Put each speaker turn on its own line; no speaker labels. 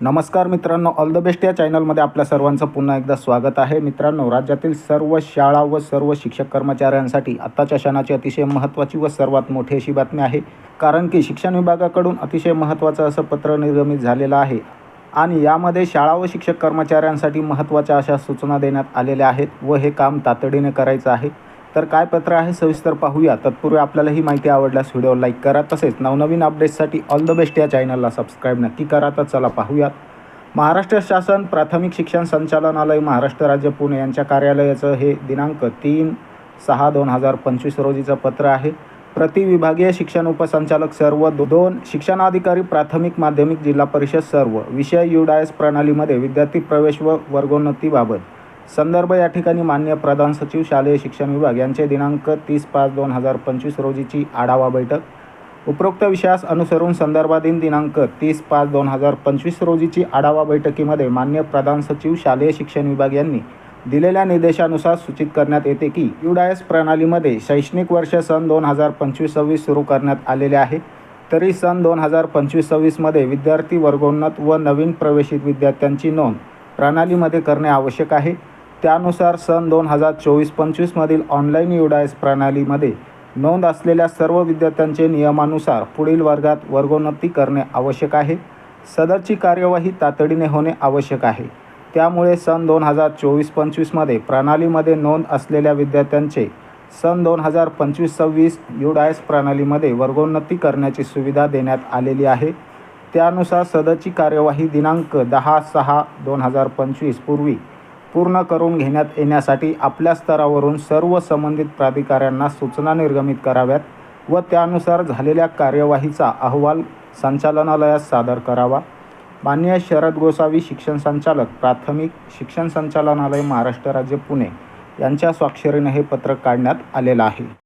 नमस्कार मित्रांनो all the best या चॅनलमध्ये आपल्या सर्वांचं पुन्हा एकदा स्वागत आहे. मित्रांनो राज्यातील सर्व शाळा व सर्व शिक्षक कर्मचाऱ्यांसाठी आत्ताच्या क्षणाची अतिशय महत्त्वाची व सर्वात मोठी अशी बातमी आहे. कारण की शिक्षण विभागाकडून अतिशय महत्त्वाचं असं पत्र निर्गमित झालेलं आहे आणि यामध्ये शाळा व शिक्षक कर्मचाऱ्यांसाठी महत्त्वाच्या अशा सूचना देण्यात आलेल्या आहेत व हे काम तातडीने करायचं आहे. तर काय पत्र आहे सविस्तर पाहूया. तत्पूर्वी आपल्याला ही माहिती आवडल्यास व्हिडिओ लाईक करा. तसेच नवनवीन अपडेट्ससाठी ऑल द बेस्ट या चॅनलला सबस्क्राईब नक्की करा. तर चला पाहूयात. महाराष्ट्र शासन प्राथमिक शिक्षण संचालनालय महाराष्ट्र राज्य पुणे यांच्या कार्यालयाचं हे दिनांक तीन सहा दोन हजार पंचवीस रोजीचं पत्र आहे. प्रति विभागीय शिक्षण उपसंचालक सर्व दो- दोन शिक्षणाधिकारी प्राथमिक माध्यमिक जिल्हा परिषद सर्व. विषय युडायस प्रणालीमध्ये विद्यार्थी प्रवेश व वर्गोन्नतीबाबत संदर्भ या ठिकाणी मान्य प्रधान सचिव शालेय शिक्षण विभाग यांचे दिनांक तीस पाच दोन हजार पंचवीस रोजीची आढावा बैठक. उपरोक्त विषयास अनुसरून संदर्भाधीन दिनांक तीस पाच दोन हजार पंचवीस रोजीची आढावा बैठकीमध्ये मान्य प्रधान सचिव शालेय शिक्षण विभाग यांनी दिलेल्या निर्देशानुसार सूचित करण्यात येते की युडायस प्रणालीमध्ये शैक्षणिक वर्ष सन दोन हजार पंचवीस सव्वीस सुरू करण्यात आलेले आहे. तरी सन दोन हजार पंचवीस सव्वीसमध्ये विद्यार्थी वर्गोन्नत व नवीन प्रवेशित विद्यार्थ्यांची नोंद प्रणालीमध्ये करणे आवश्यक आहे. त्यानुसार सन दोन हजार चोवीस पंचवीसमधील ऑनलाईन युडायस प्रणालीमध्ये नोंद असलेल्या सर्व विद्यार्थ्यांचे नियमानुसार पुढील वर्गात वर्गोन्नती करणे आवश्यक आहे. सदरची कार्यवाही तातडीने होणे आवश्यक आहे. त्यामुळे सन दोन हजार चोवीस पंचवीसमध्ये प्रणालीमध्ये नोंद असलेल्या विद्यार्थ्यांचे सन दोन हजार पंचवीस सव्वीस युडायस प्रणालीमध्ये वर्गोन्नती करण्याची सुविधा देण्यात आलेली आहे. त्यानुसार सदरची कार्यवाही दिनांक दहा सहा दोन हजार पंचवीस पूर्वी पूर्ण करून घेण्यात येण्यासाठी आपल्या स्तरावरून सर्व संबंधित प्राधिकाऱ्यांना सूचना निर्गमित कराव्यात व त्यानुसार झालेल्या कार्यवाहीचा अहवाल संचालनालयास सादर करावा. मान्य शरद गोसावी शिक्षण संचालक प्राथमिक शिक्षण संचालनालय महाराष्ट्र राज्य पुणे यांच्या स्वाक्षरीने हे पत्रक काढण्यात आलेलं आहे.